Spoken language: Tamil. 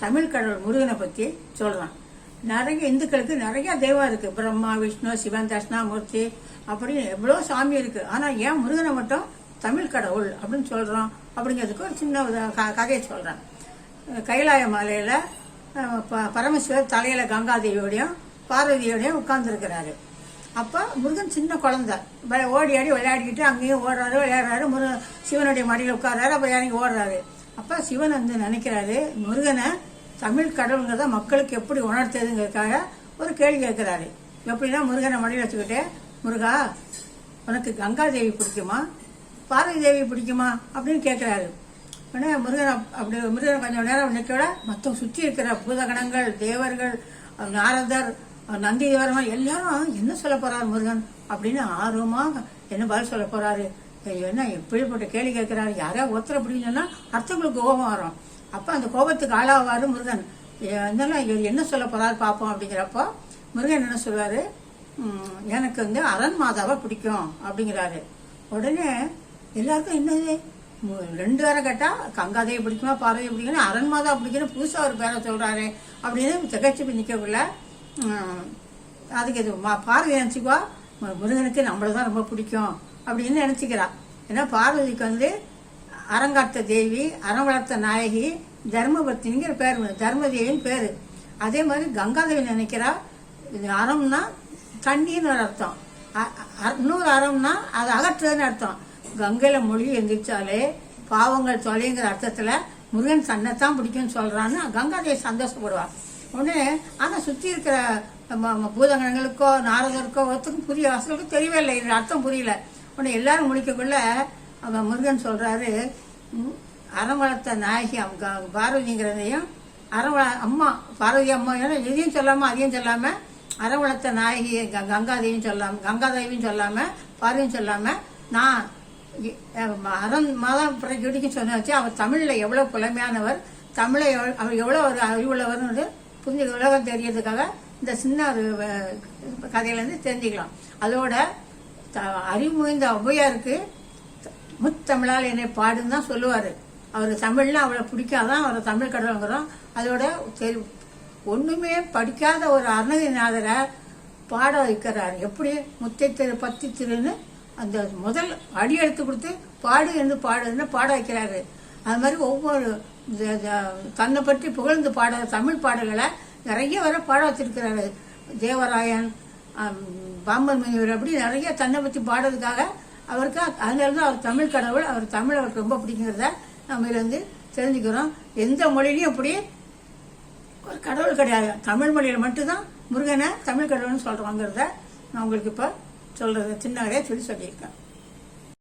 தமிழ் கடவுள் முருகனை பத்தி சொல்லலாம். நிறைய இந்துக்களுக்கு நிறைய தெய்வம் இருக்கு. பிரம்மா விஷ்ணு சிவன் தட்சிணாமூர்த்தி அப்படின்னு எவ்வளோ சாமி இருக்கு. ஆனா ஏன் முருகனை மட்டும் தமிழ் கடவுள் அப்படின்னு சொல்றோம்? அப்படிங்கிறதுக்கு ஒரு சின்ன க- கதையை சொல்றேன். கைலாய மலையில ப- பரமசிவர் தலையில கங்காதேவியோடையும் பார்வதியோடையும் உட்கார்ந்துருக்கிறாரு. அப்போ முருகன் சின்ன குழந்தை. ஓடி ஆடி விளையாடிக்கிட்டு அங்கேயும் ஓடுறாரு விளையாடுறாரு. முருகன் சிவனுடைய மடியில் உட்கார்றாரு அப்போ இறங்கி ஓடுறாரு. அப்போ சிவன் வந்து நினைக்கிறாரு முருகனை தமிழ் கடவுளுங்கிறத மக்களுக்கு எப்படி உணர்த்ததுங்கிறதுக்காக ஒரு கேள்வி கேட்குறாரு. எப்படின்னா முருகனை மடியில் வச்சுக்கிட்டே முருகா உனக்கு கங்காதேவி பிடிக்குமா? பார்வதி தேவி பிடிக்குமா? அப்படின்னு கேட்குறாரு. உடனே முருகன் அப்படி முருகன் கொஞ்சம் நேரம் நிற்கோட மற்ற சுற்றி இருக்கிற பூதகணங்கள் தேவர்கள் நாரதர் நந்தி தேவரமா எல்லாரும் என்ன சொல்ல போறாரு முருகன்? அப்படின்னு ஆர்வமாக என்ன பதில் சொல்ல போறாரு. என்ன எப்படிப்பட்ட கேள்வி கேட்கிறாரு? யாராவது ஒருத்தர் அப்படின்னு சொன்னால் அர்த்தங்களுக்கு கோபம் வரும். அப்போ அந்த கோபத்துக்கு ஆளாவாரு முருகன். இருந்தாலும் இவர் என்ன சொல்ல போறாரு பார்ப்போம் அப்படிங்கிறப்போ முருகன் என்ன சொல்வார் எனக்கு வந்து அரண் மாதாவை பிடிக்கும் அப்படிங்கிறாரு. உடனே எல்லாருக்கும் என்னது? ரெண்டு பேரை கேட்டா கங்காதையை பிடிக்குமா பார்வையை பிடிக்கணும் அரண் மாதா பிடிக்கணும் புதுசாக ஒரு பேரை சொல்றாரு அப்படின்னு திகச்சு நிற்கக்குள்ள அதுக்கு இது மா- பார்வதி நினைச்சுக்குவா முருகனுக்கு நம்மள தான் ரொம்ப பிடிக்கும் அப்படின்னு நினச்சிக்கிறா. ஏன்னா பார்வதிக்கு வந்து அறங்காத்த தேவி அறம் வளர்த்த நாயகி தர்மபத்தினிங்கிற பேர் தர்மதேவின்னு பேர். அதே மாதிரி கங்காதேவி நினைக்கிறா இது அறம்னா தண்ணின்னு ஒரு அர்த்தம். அ- இன்னொரு அறம்னா அது அகற்றுறதுன்னு அர்த்தம். கங்கையில் மொழி எந்திரிச்சாலே பாவங்கள் தொலைங்கிற அர்த்தத்தில் முருகன் தன்னைத்தான் பிடிக்கும்னு சொல்றான்னு கங்காதேவி சந்தோஷப்படுவாள் உடனே ஆனால் சுற்றி இருக்கிற ம- பூதகணங்களுக்கோ நாரதருக்கோ ஒருத்தருக்கும் புரிய வாசலுக்கும் தெரியவே இல்லை. அர்த்தம் புரியல. உடனே எல்லாரும் முடிக்கக்குள்ள அவன் முருகன் சொல்கிறாரு ம், வளர்த்த நாயகி அவங்க பார்வதிங்கிறதையும் அறம் அம்மா பார்வதி அம்மா இதையும் சொல்லாமல் அதையும் சொல்லாமல் அறம் வளர்த்த நாயகி கங்காதேவியும் சொல்லாமல் கங்காதேவியும் சொல்லாமல் பார்வையும் சொல்லாமல் நான் இ- அஹ் அறம் மாதம் பிறகு சொன்னாச்சு அவர் தமிழில் எவ்வளோ புலமையானவர் தமிழை அவர் எவ்வளோ ஒரு அறிவுள்ளவர்னு புரிஞ்சு உலகம் தெரியறதுக்காக இந்த சின்ன ஒரு கதையிலேருந்து தெரிஞ்சுக்கலாம். அதோட த- அறிவு மிகுந்த ஒவ்வையாருக்கு முத்தமிழால் என்னை பாடுன்னு தான் சொல்லுவார். அவர் தமிழ்னா அவளை பிடிக்காதான் அவரை தமிழ் கடவுளுங்கிறோம் அதோட தெரி- ஒன்றுமே படிக்காத ஒரு அருணகிரிநாதரை பாட வைக்கிறார். எப்படி? முத்தை திரு பத்தி திருன்னு அந்த முதல் அடி எடுத்து கொடுத்து பாடு என்று பாடுன்னு பாட வைக்கிறாரு. அது மாதிரி ஒவ்வொரு இந்த- தன்னை பற்றி புகழ்ந்து பாடுற தமிழ் பாடல்களை நிறைய வர பாட வச்சிருக்கிறாரு. தேவராயன் பாம்பன் முனிவர் அப்படி நிறைய தன்னை பற்றி பாடுறதுக்காக அவருக்கு அதனால தான் அவர் தமிழ் கடவுள் அவர் தமிழ் அவருக்கு ரொம்ப பிடிக்குங்கிறத நம்ம இருந்து தெரிஞ்சுக்கிறோம். எந்த மொழியிலையும் அப்படி ஒரு கடவுள் கிடையாது. தமிழ் மொழியில் மட்டும்தான் முருகனை தமிழ் கடவுள்னு சொல்கிறாங்கிறத நான் உங்களுக்கு இப்போ சொல்கிறது சின்ன கடையாக சொல்லி சொல்லியிருக்கேன்.